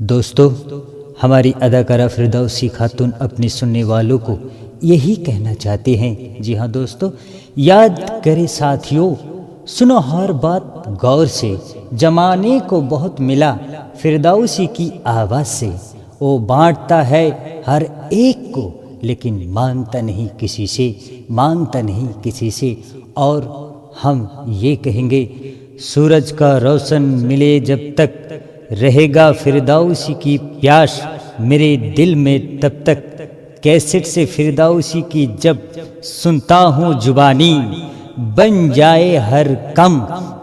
दोस्तों, हमारी अदाकारा फिरदौसी खातून अपने सुनने वालों को यही कहना चाहते हैं। जी हाँ दोस्तों, याद करें साथियों, सुनो हर बात गौर से, जमाने को बहुत मिला फिरदौसी की आवाज़ से। वो बांटता है हर एक को, लेकिन माँगता नहीं किसी से माँगता नहीं किसी से। और हम ये कहेंगे, सूरज का रोशन मिले जब तक रहेगा फिरदौसी की प्यास मेरे दिल में तब तक कैसेट से फिरदौसी की जब सुनता हूँ जुबानी बन जाए हर कम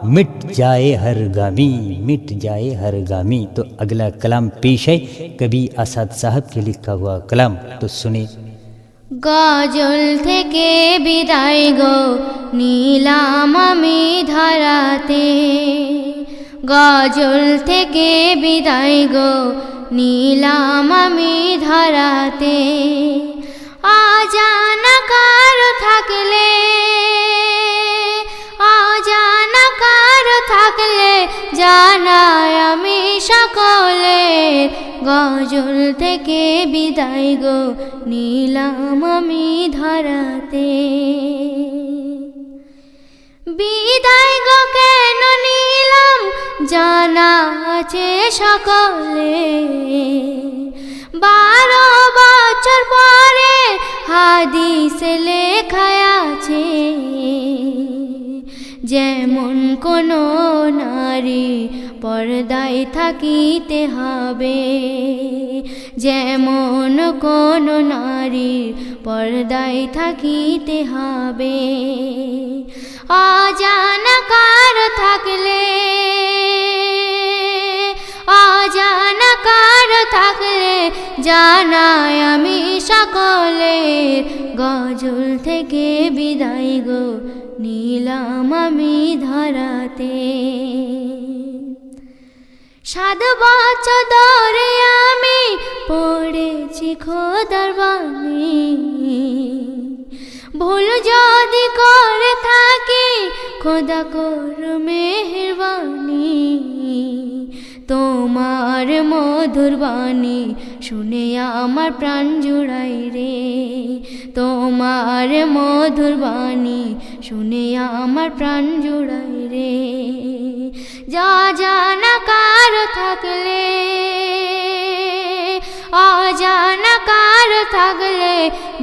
मिट जाए हर गामी मिट जाए हर गामी तो अगला कलाम पेश है कभी आसाद साहब के लिखा हुआ कलाम तो सुने গজল থেকে বিদায় গো নীলাম আমি ধরাতে গজল থেকে বিদায় গো, নীলাম আমি ধরাতে। অজানা কার থাকলে, অজানা কার থাকলে জানাই আমি সকলে গজল থেকে বিদায় গো, নীলাম আমি ধরাতে। বিদায় গো কেন নিলাম জানা আছে সকলে। বারো বছর পরে হাদিস লেখায় আছে। যেমন কোনো নারী পর্দায় থাকিতে হবে, যেমন কোনো নারী পর্দায় থাকিতে হবে। অজানা কার থাকলে, অজানা কার থাকলে জানাই আমি সকলে গজল থেকে বিদায় গো, নীলাম আমি ধরাতে। সাত বছর ধরে আমি পড়েছি খোদার বাণী। ভুল যদি করে থাকি, খোদা কর মেহরবানি। তোমার মধুর বাণী শুনে আমার প্রাণ জুড়াই রে। তোমার মধুর বাণী শুনে আমার প্রাণ জুড়াই রে। যা জানা কার থাকলে, অজানা কার থাকলে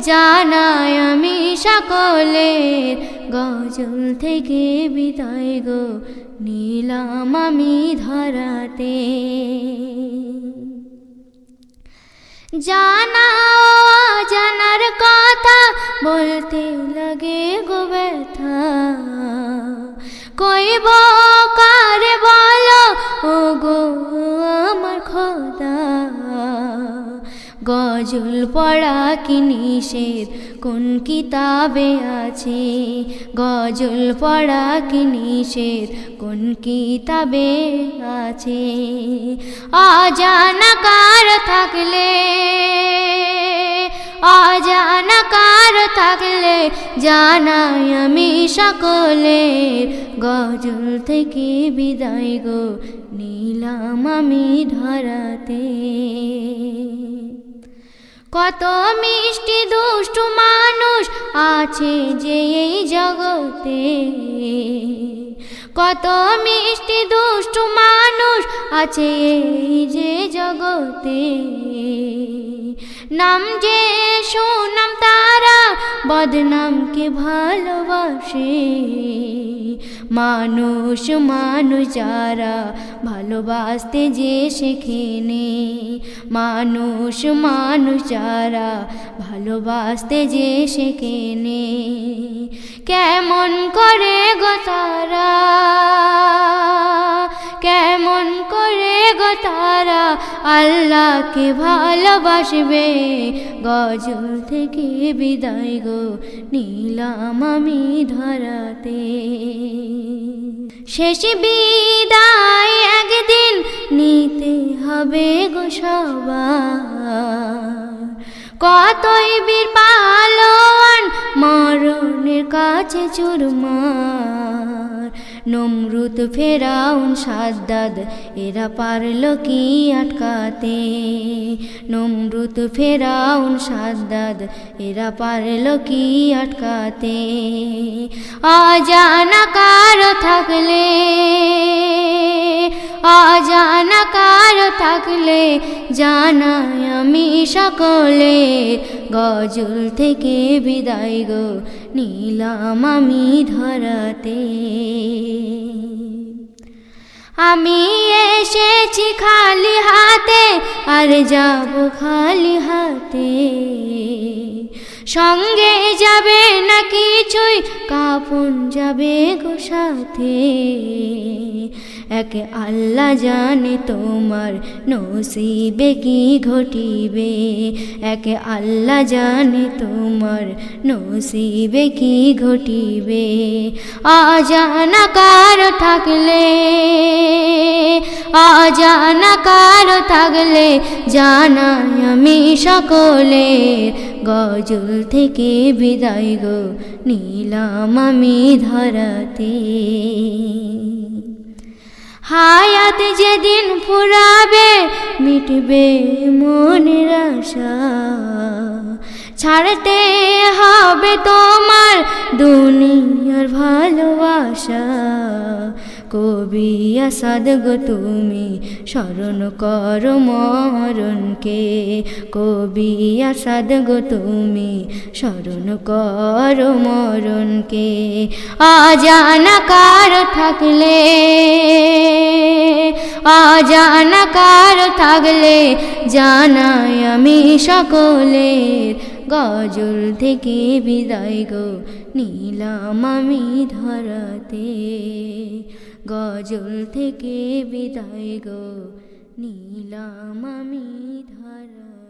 জানাই আমি সকলে গজল থেকে বিদায় গো, নীলাম আমি ধরাতে। জানা জানার কথা, বলতে লাগে গো ব্যথা। কইব গজল পড়া কি নিষেধ? কোন কিতাবে আছে? গজল পড়া কি নিষেধ? কোন কিতাবে আছে? অজানা কার থাকলে, অজানা কার থাকলে জানাই আমি সকলে গজল থেকে বিদায় গো, নীলাম আমি ধরাতে। কত মিষ্টি দুষ্ট মানুষ আছে যে এই জগতে। কত মিষ্টি দুষ্ট মানুষ আছে এই যে জগতে। নাম যে সুনাম তারা বদনামকে ভালোবাসে? মানুষ মানুষ যারা ভালোবাসতে যে শেখেনে মানুষ মানুষ যারা ভালোবাসতে যে শেখেনে কেমন করে গো তারা? কেমন করে গো তারা আল্লাহকে ভালোবাসবে। গজল থেকে বিদায় গো নীলাম আমি ধরাতে। শেষ বিদায় একদিন নিতে হবে গো সবার। কতই বীর পালন মরণের কাছে চুরমার। নমরুদ ফেরাউন সাদ্দাদ, এরা পারল কি আটকাতে? নমরুত ফেরাউন সাদ্দাদ, এরা পারল কি আটকাতে? অজানা কারও থাকলে, অজানা কারও থাকলে, জানাই আমি সকলে। গজল থেকে বিদায় গো, নিলাম আমি ধরাতে। আমি এসেছি খালি হাতে, আর যাব খালি হাতে। সঙ্গে যাবে না কিছুই কাপন যাবে গো সাথে। একে আল্লাহ জানে তোমার নসিবে কি ঘটিবে। একে আল্লাহ জানে তোমার নসিবে কি ঘটিবে। অজানা কার থাকলে, অজানা কার থাকলে জানাই আমি সকলে। গজল থেকে বিদায় গো, নিলাম আমি ধরাতে। হায়াত যেদিন ফুরাবে মিটবে মনের আশা। ছাড়তে হবে তোমার দুনিয়ার ভালোবাসা। কবি আসাদ গো তুমি স্মরণ কর মরণকে। কবি আসাদ গো তুমি স্মরণ কর মরণকে। কার থাকলে, অজানা কার থাকলে জানাই আমি সকলের। গজল থেকে বিদায় গো, নিলাম আমি ধরাতে। গজল থেকে বিদায় গো নিলাম আমি ধরাতে